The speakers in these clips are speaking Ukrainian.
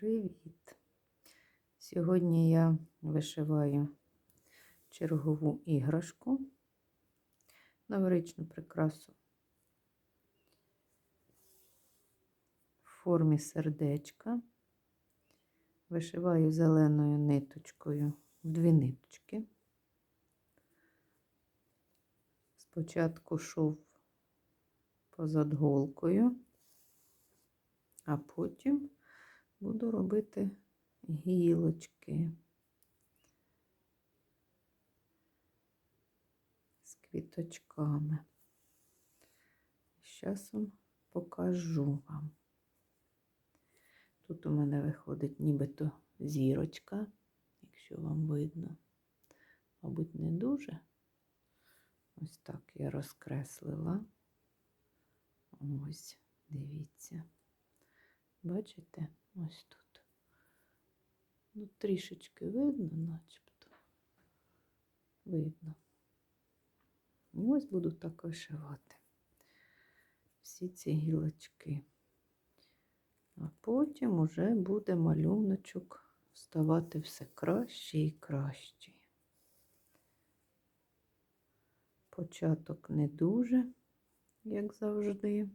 Привіт! Сьогодні я вишиваю чергову іграшку, новорічну прикрасу в формі сердечка. Вишиваю зеленою ниточкою в дві ниточки. Спочатку шов позад голкою, а потім буду робити гілочки з квіточками. З часом покажу вам. Тут у мене виходить нібито зірочка, якщо вам видно, мабуть, не дуже. Ось так я розкреслила. Ось, дивіться. Бачите, ось тут. Ну, трішечки видно, начебто. Видно. І ось буду так вишивати всі ці гілочки. А потім уже буде малюночок ставати все краще і краще. Початок не дуже, як завжди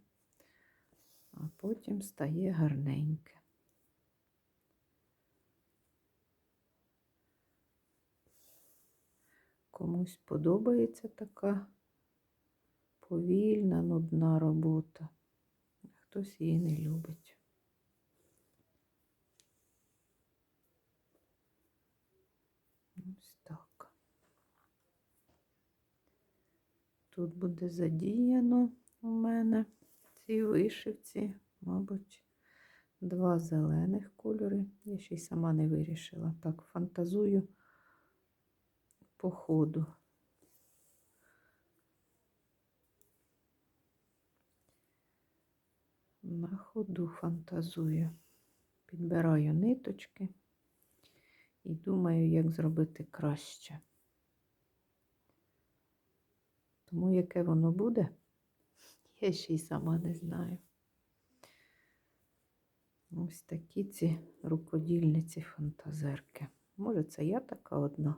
а потім стає гарненьке. Комусь подобається така повільна, нудна робота, а хтось її не любить. Ось так. Тут буде задіяно у мене цій вишивці, мабуть, два зелених кольори. Я ще й сама не вирішила. Так, фантазую по ходу. На ходу фантазую. Підбираю ниточки і думаю, як зробити краще. Тому яке воно буде? Я ще й сама не знаю. Ось такі ці рукодільниці фантазерки. Може, це я така одна.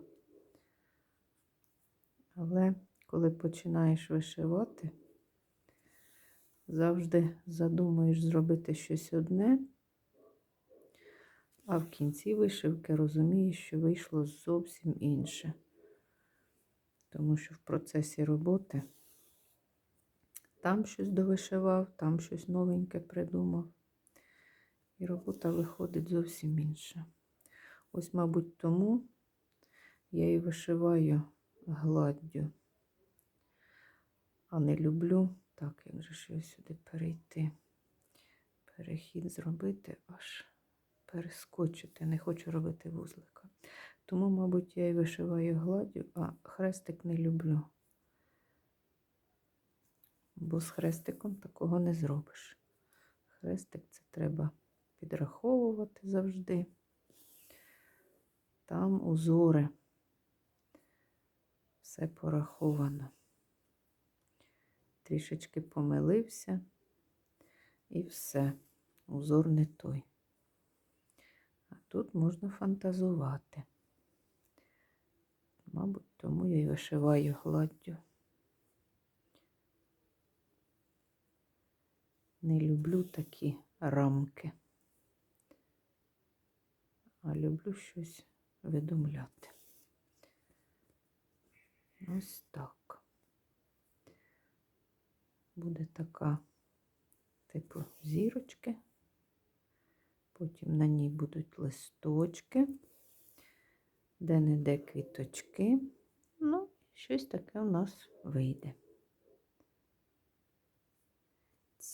Але коли починаєш вишивати, завжди задумуєш зробити щось одне, а в кінці вишивки розумієш, що вийшло зовсім інше. Тому що в процесі роботи там щось довишивав, там щось новеньке придумав. І робота виходить зовсім інша. Ось, мабуть, тому я і вишиваю гладдю, а не люблю, так, як же ж сюди перейти, перехід зробити, аж перескочити. Не хочу робити вузлика. Тому, мабуть, я і вишиваю гладдю, а хрестик не люблю бо з хрестиком такого не зробиш. Хрестик це треба підраховувати завжди. Там узори. Все пораховано. Трішечки помилився і все. Узор не той. А тут можна фантазувати. Мабуть, тому я й вишиваю гладдю. Не люблю такі рамки, а люблю щось видумляти. Ось так. Буде така, типу, зірочки, потім на ній будуть листочки, де-не-де квіточки. Ну, щось таке у нас вийде.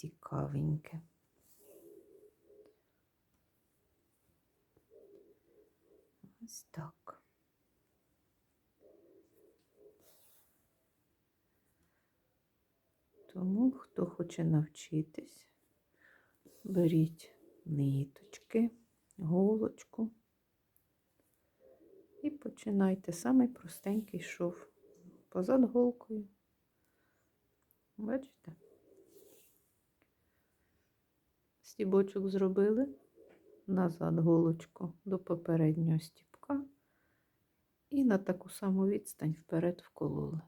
Цікавеньке. Ось так. Тому, хто хоче навчитись, беріть ниточки, голочку і починайте самий простенький шов позад голкою. Бачите? Стібочок зробили, назад голочку до попереднього стіпка і на таку саму відстань вперед вкололи.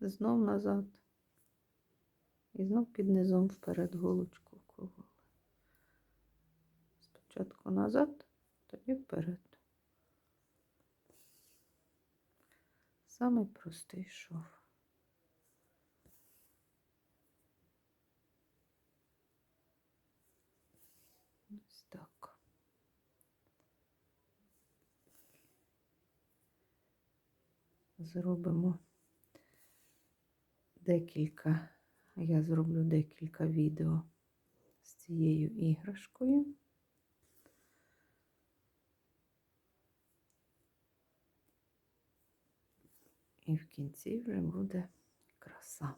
Знов назад. І знов під низом вперед голочку вкололи. Спочатку назад, тоді вперед. Самий простий шов. Ось так. Зробимо декілька, я зроблю декілька відео з цією іграшкою. І в кінці вже буде краса.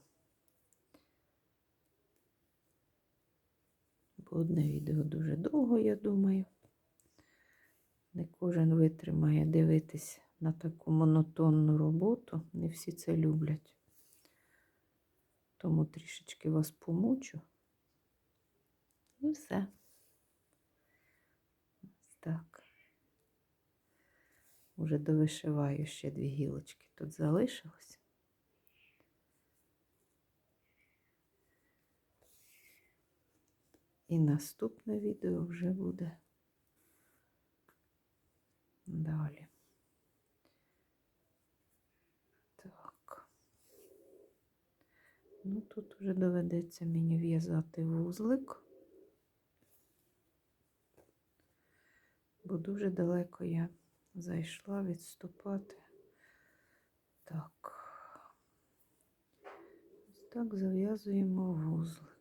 Одне відео дуже довго, я думаю. Не кожен витримає дивитись на таку монотонну роботу. Не всі це люблять. Тому трішечки вас помучу. І все. Ось так. Уже довишиваю ще дві гілочки. Тут залишилось. І наступне відео вже буде далі. Так. Ну, тут вже доведеться мені в'язати вузлик, бо дуже далеко я зайшла відступати. Так. Ось так зав'язуємо вузлик.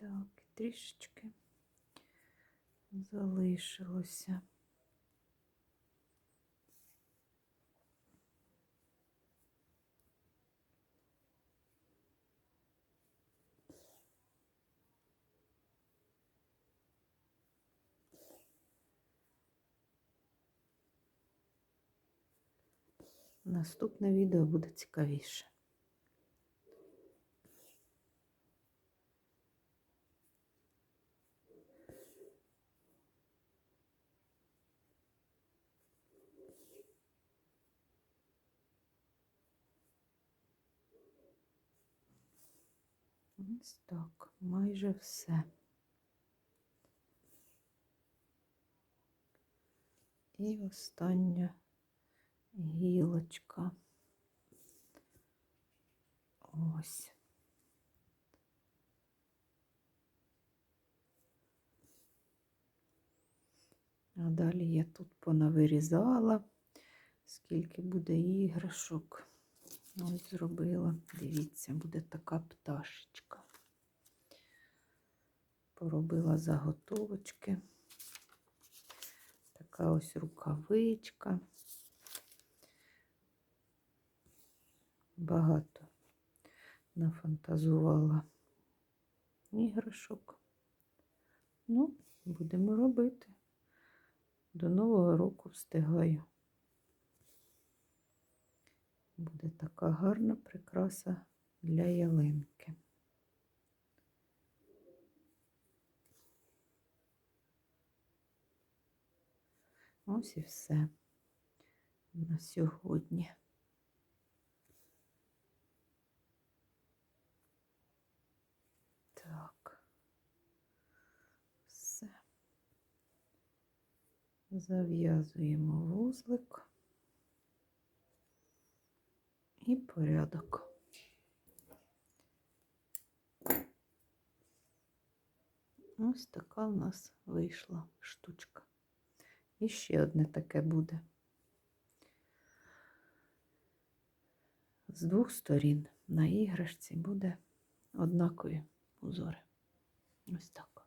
Так, трішечки залишилося. Наступне відео буде цікавіше. Ось так, майже все. І остання гілочка. Ось. А далі я тут понавирізала, скільки буде іграшок. Ось зробила. Дивіться, буде така пташечка. Поробила заготовочки. Така ось рукавичка. Багато нафантазувала іграшок. Ну, будемо робити. До Нового року встигаю. Буде така гарна прикраса для ялинки. Ось і все на сьогодні. Так, все. Зав'язуємо вузлик і порядок. Ось така у нас вийшла штучка. І ще одне таке буде. З двох сторін на іграшці буде однакові узори. Ось так.